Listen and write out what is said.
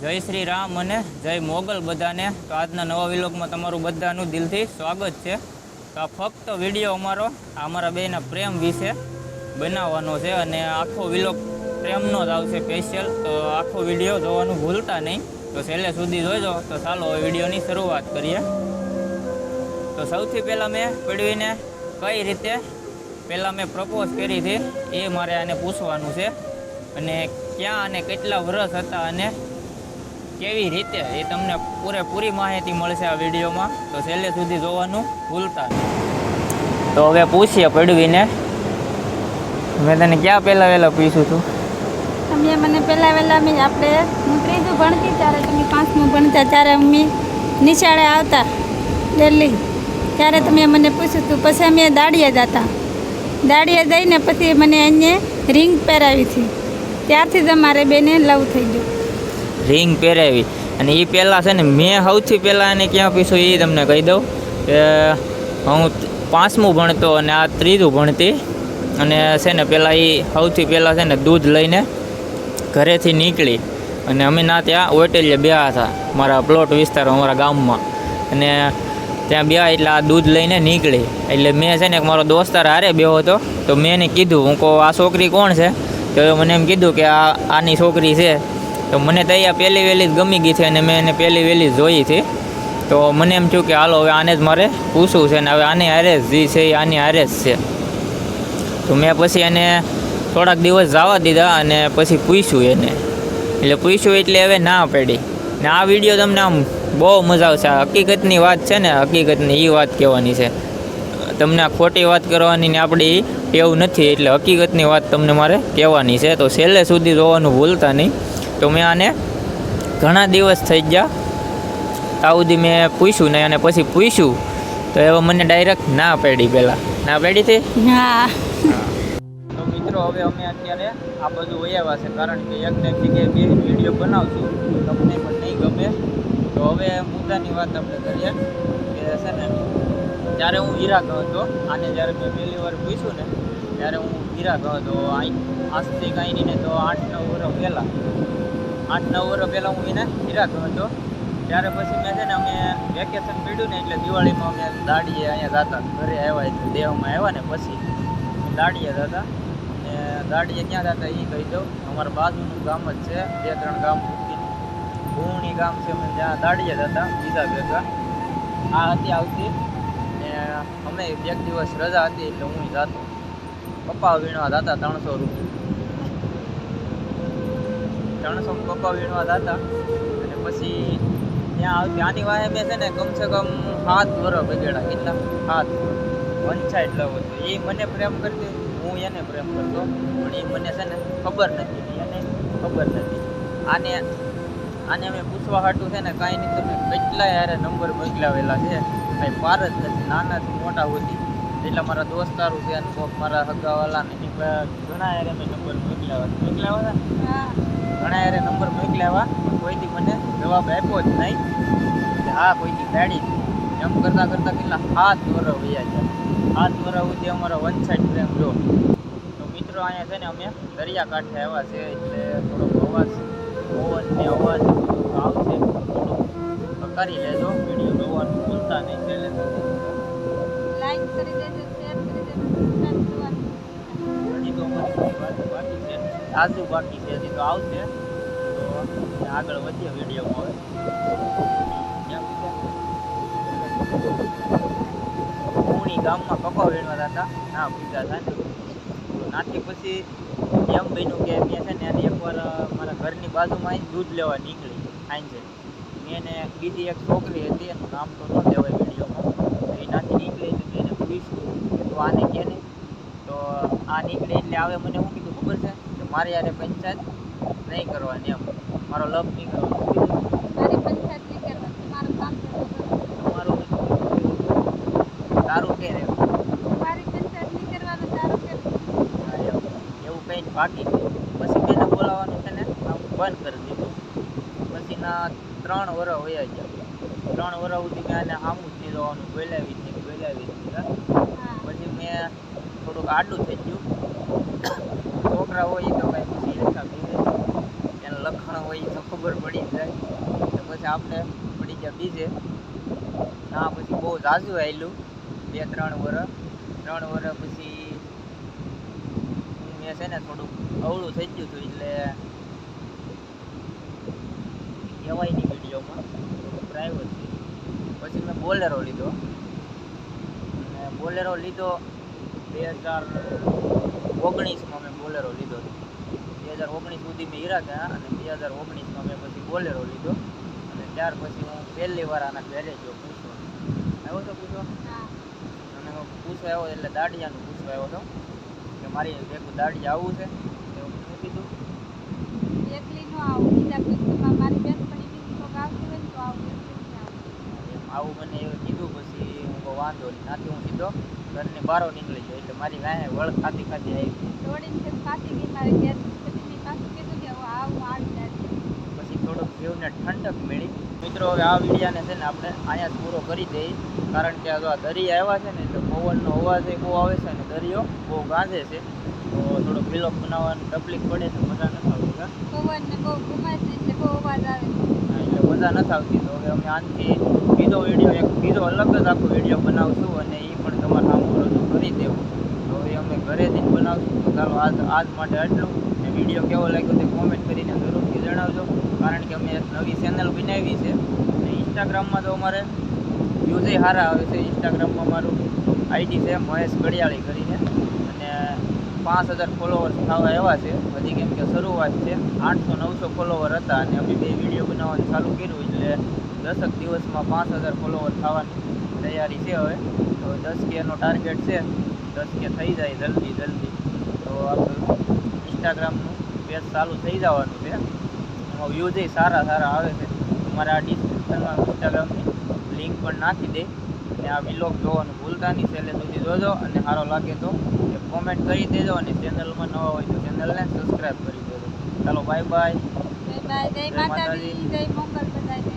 જય શ્રી રામ અને જય મોગલ બધાને. તો આજના નવા વિલોગમાં તમારું બધાનું દિલથી સ્વાગત છે. તો આ ફક્ત વીડિયો અમારો અમારા બેના પ્રેમ વિશે બનાવવાનો છે અને આખો વિલોગ પ્રેમનો જ આવશે સ્પેશિયલ તો આખો વીડિયો જોવાનું ભૂલતા નહીં. તો છેલ્લે સુધી જોઈજો તો ચાલો વિડીયોની શરૂઆત કરીએ. તો સૌથી પહેલાં મેં પડવીને કઈ રીતે, પહેલાં મેં પ્રપોઝ કરી હતી એ મારે આને પૂછવાનું છે. અને ક્યાં અને કેટલા વર્ષ હતા અને કેવી રીતે એ તમને પૂરેપૂરી માહિતી મળશે આ વિડીયોમાં? તો છેલ્લે સુધી જોવાનું ભૂલતા તો હવે પૂછીએ પડવીને, મેં તને ક્યાં પહેલાં વહેલા પૂછ્યું હતું તમે મને પહેલાં વહેલા મેં આપણે, હું ત્રીજું ભણતી ત્યારે તમે પાંચમું ભણતા, ત્યારે અમે નિશાળે આવતા, દિલ્હી. ત્યારે તમે મને પૂછ્યું હતું પછી અમે દાડિયા જતા. દાડિયા જઈને પછી મને અહીંયા રિંગ પહેરાવી હતી. ત્યારથી જ અમારે બેને લવ થઈ ગયું. રિંગ પહેરાવી. અને એ પહેલાં છે ને, મેં સૌથી પહેલાં એને ક્યાં પીશું એ તમને કહી દઉં કે, હું પાંચમું ભણતો અને આ ત્રીજું ભણતી. અને છે ને, પહેલાં એ સૌથી પહેલાં છે ને, દૂધ લઈને ઘરેથી નીકળી. અને અમે ના ત્યાં હોટેલે બેહા હતા, મારા પ્લોટ વિસ્તાર અમારા ગામમાં. અને ત્યાં બે એટલે આ દૂધ લઈને નીકળી. એટલે મેં છે ને મારો દોસ્તાર હારે બેહો હતો, તો મેં એને કીધું, હું કહું, આ છોકરી કોણ છે? તો મને એમ કીધું કે, આ, આની છોકરી છે. તો મને તો અહીંયા પહેલી વહેલી જ ગમી ગઈ છે અને મેં એને પહેલી વહેલી જોઈ હતી તો મને એમ થયું કે હાલો, હવે આને જ મારે પૂછવું છે ને હવે આની હારે જ છે, એ આની હારે જ છે. તો મેં પછી એને થોડાક દિવસ જવા દીધા અને પછી પૂછ્યું એને. એટલે પૂછ્યું એટલે હવે ના પડી. ને આ વીડિયો તમને આમ બહુ મજા આવશે. હકીકતની વાત છે ને, હકીકતની એ વાત કહેવાની છે. તમને આ ખોટી વાત કરવાની ને આપણી એવું નથી, એટલે હકીકતની વાત તમને મારે કહેવાની છે. તો છેલ્લે સુધી જોવાનું ભૂલતા નહીં. તો મેં આને ઘણા દિવસ થઈ ગયા. તાઉદી મેં પૂછ્યું નહીં અને પછી પૂછ્યું. તો એવો મને ડાયરેક્ટ ના પડી પહેલાં. ના પડી હતી તો મિત્રો હવે અમે અત્યારે આ બધું વયાવા છે. કારણ કે એક ને જગ્યાએ બે વીડિયો બનાવશું. તમને પણ નહીં ગમે. તો હવે મુદ્દાની વાત આપણે કરીએ કે છે ને જ્યારે હું હીરા ગયો હતો આને જ્યારે મેં પહેલી વાર પૂછ્યું ને ત્યારે હું હીરા ગયો હતો અહીં આજથી કાંઈ નહીં ને તો આઠ નવ વર્ષ પહેલાં આઠ, નવ વર્ષ પહેલાં હું એને હીરા હતો. ત્યારે પછી મેં છે ને અમે વેકેશન પીડ્યું ને એટલે દિવાળીમાં અમે દાડીએ અહીંયા જતા ઘરે આવ્યા દેહમાં આવ્યા ને પછી દાડીએ જતા ને દાડીએ ક્યાં જતા એ કહી દઉં. અમારા બાજુનું ગામ જ છે, બે, ત્રણ ગામ ભૂણી ગામ છે અમે ત્યાં દાડીએ જતા બીજા ભેગા. આ હતી આવતી. ને અમે એક દિવસ રજા હતી એટલે હું જાતો. પપ્પા વીણવા જતા ત્રણસો રૂપિયા. ત્રણસો પપ્પા વીણવા હતા અને પછી ત્યાં ત્યાંની વાહે મેં છે ને કમસે કમ સાત વર્ષ બગડ્યા, કેટલા? સાત. વંછા એટલો હતો એ મને પ્રેમ કરતી હું એને પ્રેમ કરતો પણ એ મને છે ને ખબર નથી. એને ખબર નથી. આને આને અમે પૂછવા હાટું છે ને કાંઈ નહીં. તમે કેટલા યારે નંબર મોકલાવેલા છે? કાંઈ પાર જ નથી. નાનાથી મોટા હોતી. એટલે મારા દોસ્તારું છે અને કોક મારા હગાવાલા ને ઘણા યારે મેં નંબર મોકલાવ્યા મોકલાવ્યા હતા. ઘણા યારે નંબર મોકલ્યા કોઈથી મને જવાબ આપ્યો જ નહીં. કે હા કોઈથી ગાડી. એમ કરતાં કરતાં કેટલા હાથ વર્ષ વયા ગયા. હાથ વર્ષ સુધી અમારો વન સાઈડ પ્રેમ જો. તો મિત્રો અહીંયા છે ને અમે દરિયા કાંઠે આવ્યા છે એટલે થોડોક અવાજ પવન ને અવાજ આવશે. થોડુંક કરી લેજો વીડિયો જોવાનું ભૂલતા નહીં. છેલ્લે લાઈક કરી દેજો શેર કરી દેજો સબસ્ક્રાઈબ કરવાનું. હજી તો અમારી વાત બાકી છે. આજુ બાકી છે, હજી તો આવશે. તો આગળ વધીએ વિડીયોમાં હવે પૂણી ગામમાં કકો વેણવા હતા ના પૂજા થાય. નાથી પછી એમ બન્યું કે મેં છે ને એને એકવાર મારા ઘરની બાજુમાં દૂધ લેવા નીકળી, સાંજે. મેં એને બીજી એક છોકરી હતી, એનું નામ તો ન લેવાય વિડીયોમાં. એ નાથી નીકળી તો મેં એને પૂછ્યું કે તું આને કે ને તો આ નીકળે એટલે આવે, મને શું કીધું ખબર છે? મારે યારે પંચાયત નહીં કરવાની એમ. મારો લવ નહીં કરવાનો. મારી નહીં તારું કે નહીં એવું કંઈ જ બાકી પછી મેં બોલાવાનું બોલાવવાનું છે ને બંધ કરી દીધું. પછી ના ત્રણ વર્ષ વયા ગયા. ત્રણ વર્ષ સુધી મેં આને સામું જ જવાનું બોલાવી હતી બોલાવી હા. પછી મેં થોડુંક આડું થઈ ગયું. છોકરા હોય તો કાંઈ પછી લખા બીજે. એને લખણ હોય તો ખબર પડી જાય. તો પછી આપણે પડી ગયા બીજે. ના, પછી બહુ ઝાઝું આવેલું બે, ત્રણ વર્ષ ત્રણ વર્ષ પછી મેં છે ને થોડુંક અવળું થઈ ગયું હતું એટલે કહેવાય નહીં વિડીયોમાં પ્રાઇવેટ પછી મેં બોલેરો લીધો. બોલેરો લીધો બે હજાર ઓગણીસમાં મેં બોલેરો લીધો. હતો બે હજાર ઓગણીસ સુધી મેં હીરા ગયા અને બે હજાર ઓગણીસમાં મેં પછી બોલેરો લીધો. અને ત્યાર પછી હું પહેલી વાર આના ઘરે જો પૂછો આવ્યો તો પૂછો અને હું પૂછવા આવ્યો એટલે દાડિયાનું પૂછવા આવ્યો હતો કે મારી ભેગું દાડિયા આવવું છે? એવું મેં કીધું. એકલી નો આવું. બીજા મારી બેનપણી બીજી કોક આવતી હોય તો આવું. આવું મને એવું કીધું પછી હું કહું વાંધો નહીં ત્યાંથી હું સીધો ઘરની બહાર નીકળી ગયો. એટલે મારી વાંહે વળ ખાતી ખાતી આવી દોડીને પછી પાછી ગઈ મારે ઘેર પછી મેં પાછું કીધું કે હું આવું આવી પછી થોડુંક જીવને ઠંડક મળી. મિત્રો હવે આ વિડીયાને છે ને આપણે અહીંયા જ પૂરો કરી દઈએ. કારણ કે આ દરિયા આવ્યા છે ને એટલે પવનનો અવાજ એ બહુ આવે છે અને દરિયો બહુ ગાંજે છે. તો થોડોક વિલોક બનાવવાની તકલીફ પડે તો મજા નથી આવતી. પવન ને બહુ ઘુમાય છે એટલે બહુ અવાજ આવે એટલે મજા નથી આવતી. તો હવે અમે આનથી બીજો વીડિયો એક, બીજો અલગ જ આખો વીડિયો બનાવશું અને એ પણ તમારે રજૂ કરી દેવું. તો હવે અમે ઘરેથી બનાવશું. ચાલો આજ આજ માટે આટલું. ને વીડિયો કેવો લાગ્યો તે કોમેન્ટ કરીને જરૂરથી જણાવજો. કારણ કે અમે એક નવી ચેનલ બનાવી છે. અને ઇન્સ્ટાગ્રામમાં તો અમારે વ્યૂઝે સારા આવે છે. ઇન્સ્ટાગ્રામમાં મારું આઈડી છે મહેશ ઘડિયાળી કરીને. અને પાંચ હજાર ફોલોવર્સ થવા એવા છે. હજી કેમ કે શરૂઆત છે. આઠસો, નવસો ફોલોવર હતા અને અમે બે વીડિયો બનાવવાનું ચાલુ કર્યું. એટલે દસક દિવસમાં પાંચ હજાર ફોલોવર થવાની તૈયારી છે હવે. તો દસ કેનો ટાર્ગેટ છે દસ કે થઈ જાય જલ્દી જલ્દી. તો આપણું ઇન્સ્ટાગ્રામનું પેજ ચાલુ થઈ જવાનું છે. એમાં વ્યૂઝ સારા સારા આવે છે. તમારે આ ડિસ્ક્રિપ્શનમાં ઇન્સ્ટાગ્રામની લિંક પણ નાખી દે. અને આ વિલોગ જોવાનું ભૂલતા નહીં. છેલ્લે સુધી જોજો અને સારો લાગે તો કોમેન્ટ કરી દેજો અને ચેનલમાં નવા હોય તો ચેનલને સબસ્ક્રાઈબ કરી દેજો. ચાલો બાય બાય જય બાય જય માતાજી. જય મંગલ બધાને.